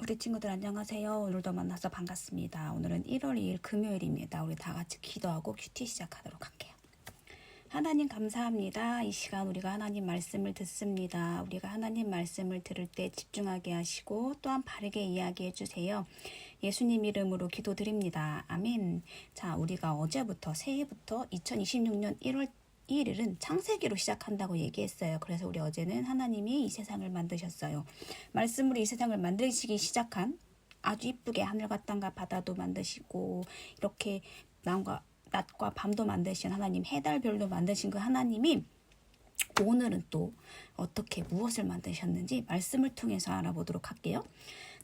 우리 친구들 안녕하세요. 오늘도 만나서 반갑습니다. 오늘은 1월 2일 금요일입니다. 우리 다 같이 기도하고 큐티 시작하도록 할게요. 하나님 감사합니다. 이 시간 우리가 하나님 말씀을 듣습니다. 우리가 하나님 말씀을 들을 때 집중하게 하시고 또한 바르게 이야기해 주세요. 예수님 이름으로 기도드립니다. 아멘. 자, 우리가 어제부터 새해부터 2026년 1월 1일은 창세기로 시작한다고 얘기했어요. 그래서 우리 어제는 하나님이 이 세상을 만드셨어요. 말씀으로 이 세상을 만드시기 시작한 아주 이쁘게 하늘과 땅과 바다도 만드시고 이렇게 남과 낮과 밤도 만드신 하나님, 해달 별도 만드신 그 하나님이 오늘은 또 어떻게 무엇을 만드셨는지 말씀을 통해서 알아보도록 할게요.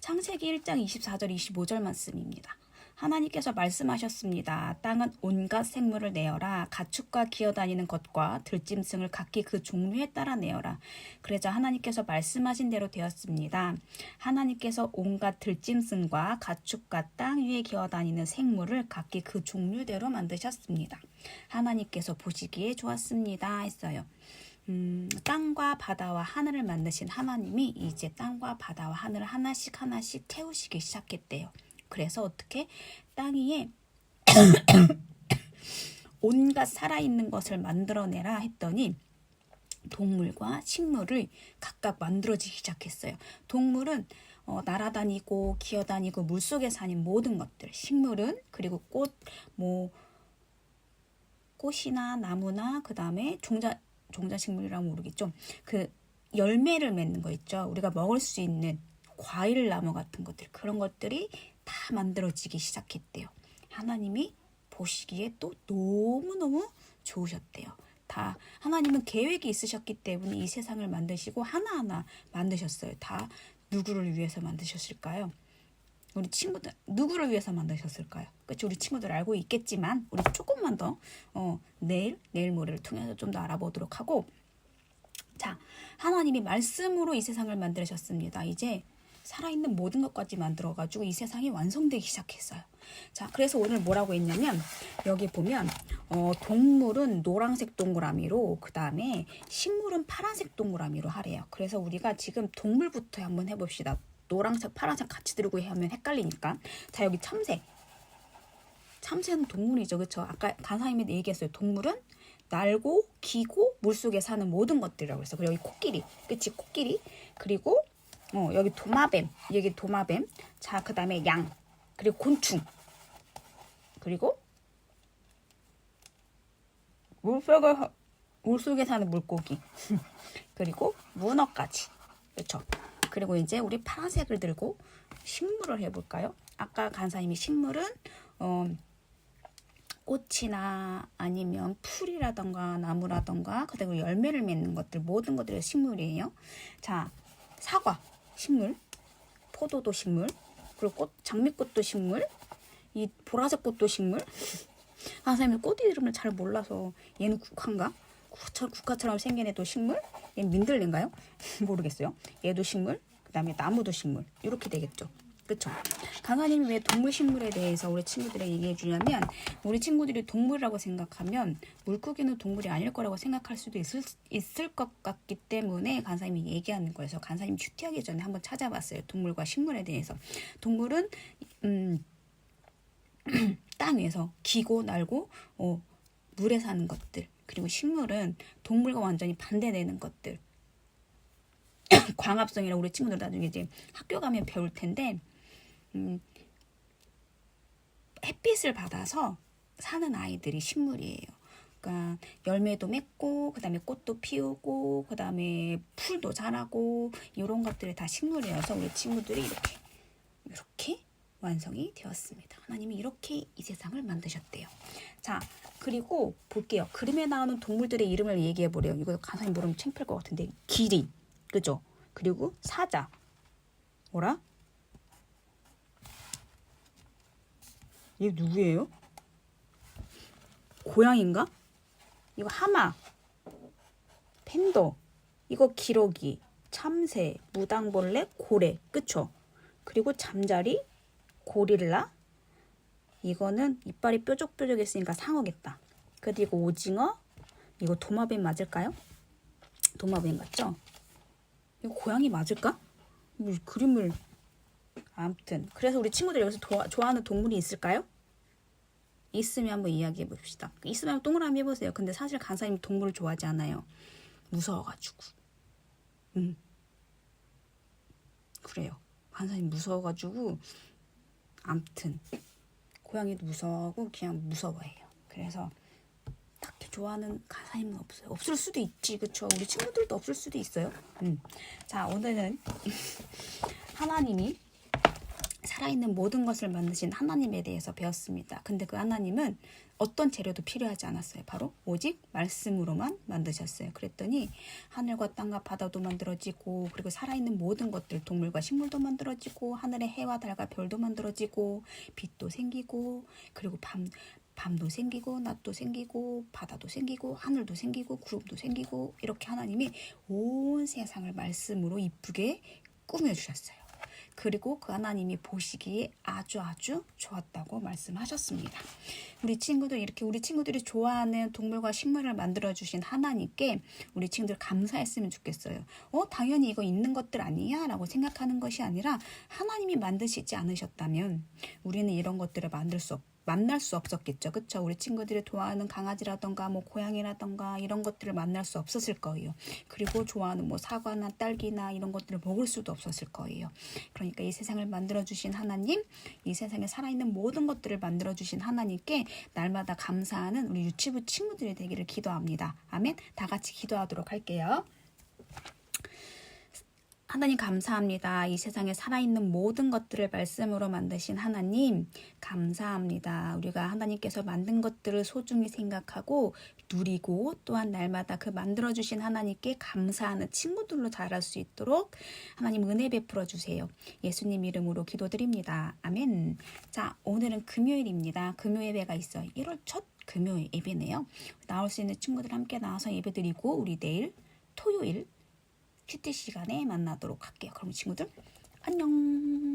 창세기 1장 24절 25절 말씀입니다. 하나님께서 말씀하셨습니다. 땅은 온갖 생물을 내어라. 가축과 기어다니는 것과 들짐승을 각기 그 종류에 따라 내어라. 그러자 하나님께서 말씀하신 대로 되었습니다. 하나님께서 온갖 들짐승과 가축과 땅 위에 기어다니는 생물을 각기 그 종류대로 만드셨습니다. 하나님께서 보시기에 좋았습니다. 했어요. 음, 땅과 바다와 하늘을 만드신 하나님이 이제 땅과 바다와 하늘을 하나씩 하나씩 태우시기 시작했대요. 그래서 어떻게 땅 위에 온갖 살아있는 것을 만들어내라 했더니 동물과 식물을 각각 만들어지기 시작했어요. 동물은 어, 날아다니고 기어다니고 물속에 사는 모든 것들, 식물은 그리고 꽃, 뭐 꽃이나 나무나 그 다음에 종자 종자식물이라고 모르겠죠. 그 열매를 맺는 거 있죠. 우리가 먹을 수 있는 과일 나무 같은 것들 그런 것들이 다 만들어지기 시작했대요. 하나님이 보시기에 또 너무너무 좋으셨대요. 다 하나님은 계획이 있으셨기 때문에 이 세상을 만드시고 하나하나 만드셨어요. 다 누구를 위해서 만드셨을까요? 우리 친구들 누구를 위해서 만드셨을까요? 그치 우리 친구들 알고 있겠지만 우리 조금만 더 어, 내일 내일 모레를 통해서 좀 더 알아보도록 하고 자 하나님이 말씀으로 이 세상을 만드셨습니다. 이제 살아있는 모든 것까지 만들어가지고 이 세상이 완성되기 시작했어요. 자, 그래서 오늘 뭐라고 했냐면, 여기 보면, 어, 동물은 노란색 동그라미로, 그 다음에 식물은 파란색 동그라미로 하래요. 그래서 우리가 지금 동물부터 한번 해봅시다. 노란색, 파란색 같이 들고 하면 헷갈리니까. 자, 여기 참새. 참새는 동물이죠. 그쵸? 아까 간사님이 얘기했어요. 동물은 날고, 기고, 물속에 사는 모든 것들이라고 그랬어. 그리고 여기 코끼리. 그치? 코끼리. 그리고 어, 여기 도마뱀, 여기 도마뱀. 자, 그 다음에 양, 그리고 곤충, 그리고 물속에 물속에 사는 물고기, 그리고 문어까지. 그렇죠? 그리고 이제 우리 파란색을 들고 식물을 해볼까요? 아까 간사님이 식물은 어, 꽃이나 아니면 풀이라던가 나무라던가 그리고 열매를 맺는 것들 모든 것들이 식물이에요. 자, 사과. 식물, 포도도 식물, 그리고 꽃, 장미꽃도 식물, 이 보라색 꽃도 식물. 아, 선생님 꽃 이름을 잘 몰라서 얘는 국화인가? 국화, 국화처럼 생긴 애도 식물? 얘는 민들레인가요? 모르겠어요. 얘도 식물, 그 다음에 나무도 식물. 이렇게 되겠죠. 그쵸? 강사님이 왜 동물 식물에 대해서 우리 친구들에게 얘기해 주냐면 우리 친구들이 동물이라고 생각하면 물고기는 동물이 아닐 거라고 생각할 수도 있을, 있을 것 같기 때문에 간사님이 얘기하는. 그래서 간사님 큐티하기 전에 한번 찾아봤어요. 동물과 식물에 대해서. 동물은 음, 땅 위에서 기고 날고 어, 물에 사는 것들 그리고 식물은 동물과 완전히 반대되는 것들 광합성이라고 우리 친구들 나중에 이제 학교 가면 배울 텐데 음, 햇빛을 받아서 사는 아이들이 식물이에요. 그러니까 열매도 맺고 그다음에 꽃도 피우고 그다음에 풀도 자라고 이런 것들이 다 식물이어서 우리 친구들이 이렇게 이렇게 완성이 되었습니다. 하나님이 이렇게 이 세상을 만드셨대요. 자, 그리고 볼게요. 그림에 나오는 동물들의 이름을 얘기해 보래요. 이거 간사님 모르면 창피할 것 같은데 기린, 그죠? 그리고 사자, 뭐라? 얘 누구예요? 고양인가? 이거 하마, 팬더, 이거 기러기, 참새, 무당벌레, 고래, 그쵸? 그리고 잠자리, 고릴라, 이거는 이빨이 뾰족뾰족했으니까 상어겠다. 그리고 오징어, 이거 도마뱀 맞을까요? 도마뱀 맞죠? 이거 고양이 맞을까? 이 그림을 아무튼 그래서 우리 친구들 여기서 도와- 좋아하는 동물이 있을까요? 있으면 한번 이야기해 봅시다. 있으면 동그라미 해보세요. 근데 사실 강사님 동물을 좋아하지 않아요. 무서워가지고. 음. 그래요. 강사님 무서워가지고 암튼 고양이도 무서워하고 그냥 무서워해요. 그래서 딱히 좋아하는 강사님은 없어요. 없을 수도 있지, 그쵸? 우리 친구들도 없을 수도 있어요. 음. 자, 오늘은 하나님이 살아있는 모든 것을 만드신 하나님에 대해서 배웠습니다. 근데 그 하나님은 어떤 재료도 필요하지 않았어요. 바로 오직 말씀으로만 만드셨어요. 그랬더니 하늘과 땅과 바다도 만들어지고 그리고 살아있는 모든 것들 동물과 식물도 만들어지고 하늘의 해와 달과 별도 만들어지고 빛도 생기고 그리고 밤 밤도 생기고 낮도 생기고 바다도 생기고 하늘도 생기고 구름도 생기고 이렇게 하나님이 온 세상을 말씀으로 이쁘게 꾸며 주셨어요. 그리고 그 하나님이 보시기에 아주 아주 좋았다고 말씀하셨습니다. 우리 친구들 이렇게 우리 친구들이 좋아하는 동물과 식물을 만들어 주신 하나님께 우리 친구들 감사했으면 좋겠어요. 어 당연히 이거 있는 것들 아니야라고 생각하는 것이 아니라 하나님이 만드시지 않으셨다면 우리는 이런 것들을 만들 수 없. 만날 수 없었겠죠. 그쵸? 우리 친구들이 좋아하는 강아지라던가 뭐 고양이라던가 이런 것들을 만날 수 없었을 거예요. 그리고 좋아하는 뭐 사과나 딸기나 이런 것들을 먹을 수도 없었을 거예요. 그러니까 이 세상을 만들어주신 하나님, 이 세상에 살아있는 모든 것들을 만들어주신 하나님께 날마다 감사하는 우리 유치부 친구들이 되기를 기도합니다. 아멘. 다 같이 기도하도록 할게요. 하나님 감사합니다. 이 세상에 살아있는 모든 것들을 말씀으로 만드신 하나님 감사합니다. 우리가 하나님께서 만든 것들을 소중히 생각하고 누리고 또한 날마다 그 만들어주신 하나님께 감사하는 친구들로 자랄 수 있도록 하나님 은혜 베풀어 주세요. 예수님 이름으로 기도드립니다. 아멘. 자, 오늘은 금요일입니다. 금요 예배가 있어요. 1월 첫 금요일 예배네요. 나올 수 있는 친구들 함께 나와서 예배 드리고 우리 내일 토요일 큐티 시간에 만나도록 할게요. 그럼 친구들 안녕.